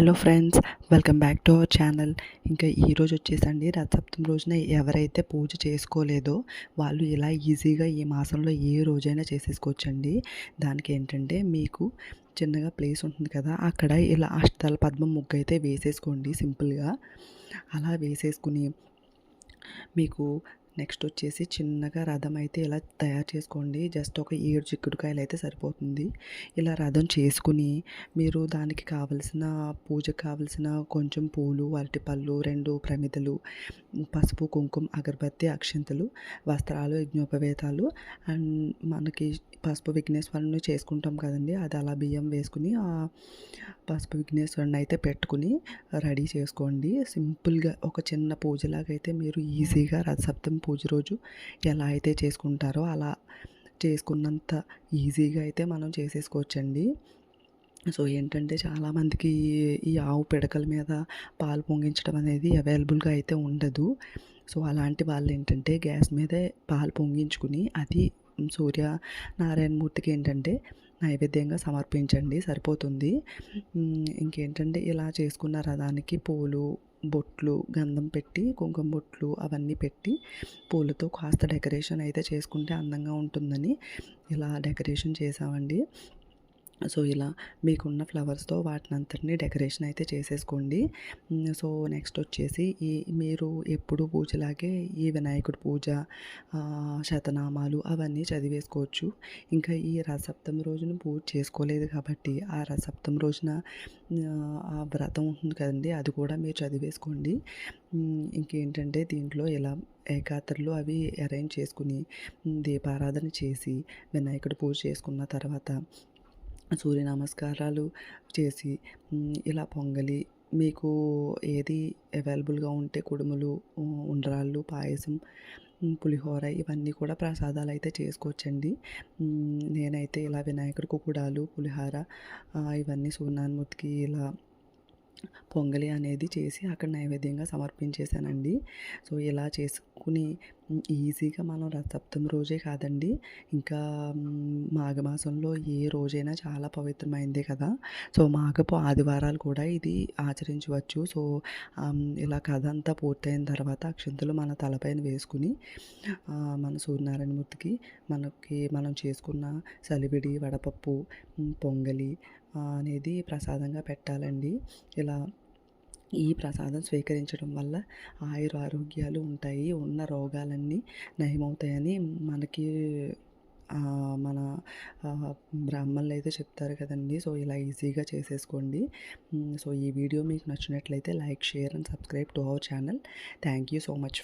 Hello friends welcome back to our channel. ఇంకా ఈరోజు వచ్చేసండి రథసప్తమి రోజున ఎవరైతే పూజ చేసుకోలేదో వాళ్ళు ఇలా ఈజీగా ఈ మాసంలో ఏ రోజైనా చేసేసుకోవచ్చండి. దానికి ఏంటంటే మీకు చిన్నగా ప్లేస్ ఉంటుంది కదా అక్కడ ఇలా అష్టాల పద్మం ముగ్గు అయితే వేసేసుకోండి సింపుల్గా. అలా వేసేసుకుని మీకు నెక్స్ట్ వచ్చేసి చిన్నగా రథం అయితే ఇలా తయారు చేసుకోండి. జస్ట్ ఒక ఏడు చిక్కుడుకాయలు అయితే సరిపోతుంది. ఇలా రథం చేసుకుని మీరు దానికి కావలసిన పూజకు కావలసిన కొంచెం పూలు అరటిపళ్ళు రెండు ప్రమిదలు పసుపు కుంకుమ అగరబత్తి అక్షంతలు వస్త్రాలు యజ్ఞోపవేతాలు అండ్ మనకి పసుపు విఘ్నేశ్వరుని చేసుకుంటాం కదండి. అది అలా బియ్యం వేసుకుని ఆ పసుపు విఘ్నేశ్వరుని అయితే పెట్టుకుని రెడీ చేసుకోండి. సింపుల్గా ఒక చిన్న పూజలాగా అయితే మీరు ఈజీగా రథసప్తమి పూజ రోజు ఎలా అయితే చేసుకుంటారో అలా చేసుకున్నంత ఈజీగా అయితే మనం చేసేసుకోవచ్చండి. సో ఏంటంటే చాలామందికి ఈ ఆవు పిడకల మీద పాలు పొంగించడం అనేది అవైలబుల్గా అయితే ఉండదు. సో అలాంటి వాళ్ళు ఏంటంటే గ్యాస్ మీదే పాలు పొంగించుకుని అది సూర్య నారాయణమూర్తికి ఏంటంటే నైవేద్యంగా సమర్పించండి సరిపోతుంది. ఇంకేంటంటే ఇలా చేసుకున్న రథానికి పూలు బొట్లు గంధం పెట్టి కుంకుమ బొట్లు అవన్నీ పెట్టి పూలతో కాస్త డెకరేషన్ అయితే చేసుకుంటే అందంగా ఉంటుందని ఇలా డెకరేషన్ చేసామండి సో ఇలా మీకున్న ఫ్లవర్స్తో వాటిని అంతటినీ డెకరేషన్ అయితే చేసేసుకోండి. సో నెక్స్ట్ వచ్చేసి ఈ మీరు ఎప్పుడు పూజలాగే ఈ వినాయకుడి పూజ శతనామాలు అవన్నీ చదివేసుకోవచ్చు. ఇంకా ఈ రసప్తమి రోజున పూజ చేసుకోలేదు కాబట్టి ఆ రసప్తమి రోజున ఆ వ్రతం ఉంటుంది కదండి అది కూడా మీరు చదివేసుకోండి. ఇంకేంటంటే దీంట్లో ఇలా ఏకాత్రలు అవి అరేంజ్ చేసుకుని దీపారాధన చేసి వినాయకుడి పూజ చేసుకున్న తర్వాత సూర్య నమస్కారాలు చేసి ఇలా పొంగలి మీకు ఏది అవైలబుల్గా ఉంటే కుడుములు ఉండ్రాళ్ళు పాయసం పులిహోర ఇవన్నీ కూడా ప్రసాదాలు అయితే చేసుకోవచ్చండి. నేనైతే ఇలా వినాయకుడి కుకుడాలు పులిహోర ఇవన్నీ సూర్యనారాయణమూర్తికి ఇలా పొంగలి అనేది చేసి అక్కడ నైవేద్యంగా సమర్పించేశానండి. సో ఇలా చేసుకుని ఈజీగా మనం రథసప్తమి రోజే కాదండి. ఇంకా మాఘమాసంలో ఏ రోజైనా చాలా పవిత్రమైందే కదా. సో మాఘపు ఆదివారాలు కూడా ఇది ఆచరించవచ్చు. సో ఇలా కథ అంతా పూర్తయిన తర్వాత అక్షంతులు మన తలపైన వేసుకుని మన సూర్యనారాయణమూర్తికి మనకి మనం చేసుకున్న సలివిడి వడపప్పు పొంగలి అనేది ప్రసాదంగా పెట్టాలండి. ఇలా ఈ ప్రసాదం స్వీకరించడం వల్ల ఆయుర ఆరోగ్యాలు ఉంటాయి. ఉన్న రోగాలన్నీ నయమవుతాయని మనకి మన బ్రాహ్మణులు అయితే చెప్తారు కదండి. సో ఇలా ఈజీగా చేసేసుకోండి. సో ఈ వీడియో మీకు నచ్చినట్లయితే like share and subscribe to our channel. Thank you so much.